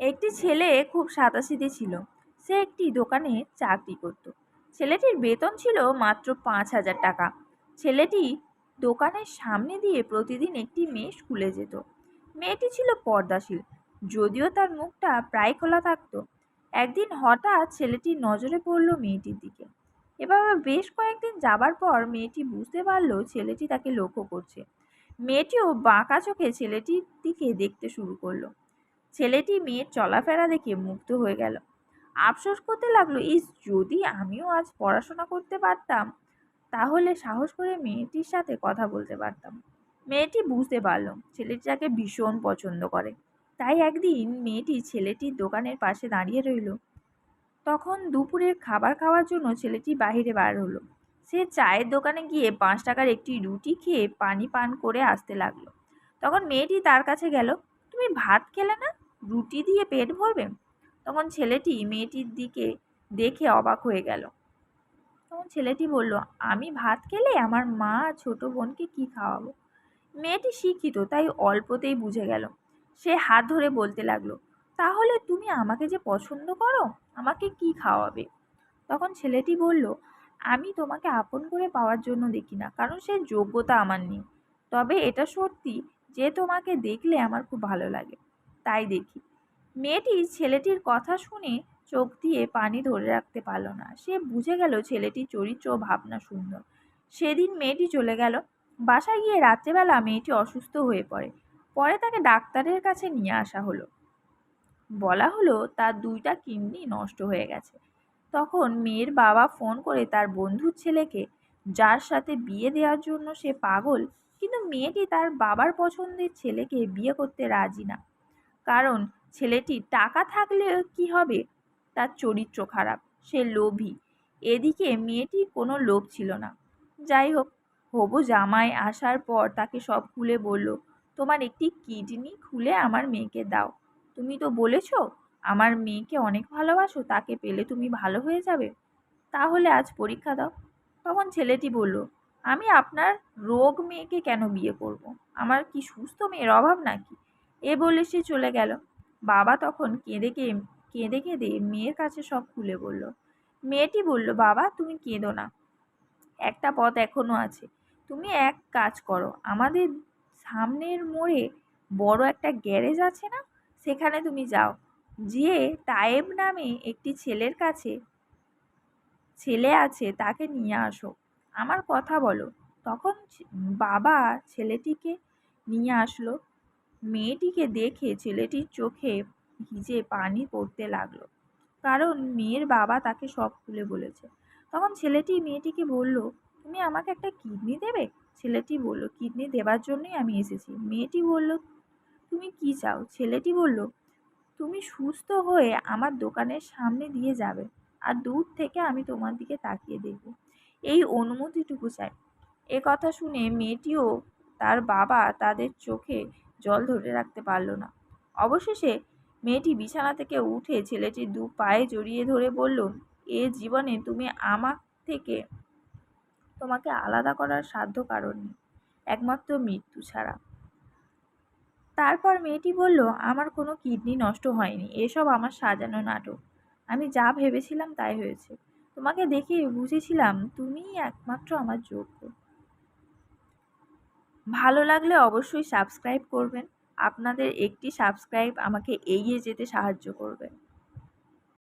একটি ছেলে খুব সাদাসিধে ছিল। সে একটি দোকানে চাকরি করত। ছেলেটির বেতন ছিল মাত্র পাঁচ হাজার টাকা। ছেলেটি দোকানের সামনে দিয়ে প্রতিদিন একটি মেয়ে স্কুলে যেত। মেয়েটি ছিল পর্দাশীল, যদিও তার মুখটা প্রায় খোলা থাকতো। একদিন হঠাৎ ছেলেটির নজরে পড়ল মেয়েটির দিকে। এভাবে বেশ কয়েকদিন যাবার পর মেয়েটি বুঝতে পারল ছেলেটি তাকে লক্ষ্য করছে। মেয়েটিও বাঁকা চোখে ছেলেটির দিকে দেখতে শুরু করল। ছেলেটি মেয়ের চলাফেরা দেখে মুগ্ধ হয়ে গেল। আফসোস করতে লাগল, ইস, যদি আমিও আজ পড়াশোনা করতে পারতাম, তাহলে সাহস করে মেয়েটির সাথে কথা বলতে পারতাম। মেয়েটি বুঝতে পারল, ছেলেটি তাকে ভীষণ পছন্দ করে। তাই একদিন মেয়েটি ছেলেটির দোকানের পাশে দাঁড়িয়ে রইল। তখন দুপুরের খাবার খাওয়ার জন্য ছেলেটি বাহিরে বার হলো। সে চায়ের দোকানে গিয়ে পাঁচ টাকার একটি রুটি খেয়ে পানি পান করে আসতে লাগল। তখন মেয়েটি তার কাছে গেল, তুমি ভাত খেলে না? রুটি দিয়ে পেট ভরবে? তখন ছেলেটি মেয়েটির দিকে দেখে অবাক হয়ে গেল। তখন ছেলেটি বলল, আমি ভাত খেলে আমার মা ছোট বোনকে কি খাওয়াবো? মেয়েটি শিক্ষিত, তাই অল্পতেই বুঝে গেল। সে হাত ধরে বলতে লাগল, তাহলে তুমি আমাকে যে পছন্দ করো, আমাকে কি খাওয়াবে? তখন ছেলেটি বলল, আমি তোমাকে আপন করে পাওয়ার জন্য দেখি না, কারণ সে যোগ্যতা আমার নেই। তবে এটা সত্যি যে তোমাকে দেখলে আমার খুব ভালো লাগে। তাই দেখি। মেয়েটি ছেলেটির কথা শুনে চোখ দিয়ে পানি ধরে রাখতে পারল না। সে বুঝে গেল ছেলেটির চরিত্র ও ভাবনা সুন্দর। সেদিন মেয়েটি চলে গেল। বাসায় গিয়ে রাত্রেবেলা মেয়েটি অসুস্থ হয়ে পড়ে। পরে তাকে ডাক্তারের কাছে নিয়ে আসা হলো। বলা হলো, তার দুইটা কিডনি নষ্ট হয়ে গেছে। তখন মেয়ের বাবা ফোন করে তার বন্ধুর ছেলেকে, যার সাথে বিয়ে দেওয়ার জন্য সে পাগল, কিন্তু মেয়েটি তার বাবার পছন্দের ছেলেকে বিয়ে করতে রাজি না। কারণ ছেলেটির টাকা থাকলে কি হবে? তার চরিত্র খারাপ, সে লোভী। এদিকে মেয়েটির কোনো লোভ ছিল না। যাই হোক, হবু জামাই আসার পর তাকে সব খুলে বলল, তোমার একটি কিডনি খুলে আমার মেয়েকে দাও। তুমি তো বলেছ, আমার মেয়েকে অনেক ভালোবাসো, তাকে পেলে তুমি ভালো হয়ে যাবে। তাহলে আজ পরীক্ষা দাও। তখন ছেলেটি বলল, আমি আপনার রোগ মেয়েকে কেন বিয়ে করব। আমার কি সুস্থ মেয়ের অভাব নাকি? এ বলে সে চলে গেল। বাবা তখন কেঁদে কেঁদে কেঁদে মেয়ের কাছে সব খুলে বলল, মেয়েটি বলল, বাবা, তুমি কেঁদো না। একটা পথ এখনও আছে। তুমি এক কাজ করো। আমাদের সামনের মোড়ে বড় একটা গ্যারেজ আছে না? সেখানে তুমি যাও। যেয়ে তায়েব নামে একটি ছেলের কাছে, ছেলে আছে, তাকে নিয়ে আসো। আমার কথা বলো। তখন বাবা ছেলেটিকে নিয়ে আসলো। মেয়েটিকে দেখে ছেলেটির চোখে ভিজে পানি পড়তে লাগল। কারণ মেয়ের বাবা তাকে সব খুলে বলেছে। তখন ছেলেটি মেয়েটিকে বলল, তুমি আমাকে একটা কিডনি দেবে? ছেলেটি বলল, কিডনি দেবার জন্যই আমি এসেছি। মেয়েটি বলল, তুমি কি চাও? ছেলেটি বলল, তুমি সুস্থ হয়ে আমার দোকানের সামনে দিয়ে যাবে আর দূর থেকে আমি তোমার দিকে তাকিয়ে দেখব। এই অনুমতিটুকু চাই। এ কথা শুনে মেয়েটিও তার বাবা তাদের চোখে জল ধরে রাখতে পারল না। অবশেষে মেয়েটি বিছানা থেকে উঠে ছেলেটির দু পায়ে জড়িয়ে ধরে বলল, এ জীবনে তুমি আমার থেকে তোমাকে আলাদা করার সাধ্য কারণ নেই, একমাত্র মৃত্যু ছাড়া। তারপর মেয়েটি বলল, আমার কোনো কিডনি নষ্ট হয়নি, এসব আমার সাজানো নাটক। আমি যা ভেবেছিলাম তাই হয়েছে। তোমাকে দেখে বুঝেছিলাম তুমিই একমাত্র আমার যোগ্য। ভালো লাগলে অবশ্যই সাবস্ক্রাইব করবেন। আপনাদের একটি সাবস্ক্রাইব আমাকে এগিয়ে যেতে সাহায্য করবে।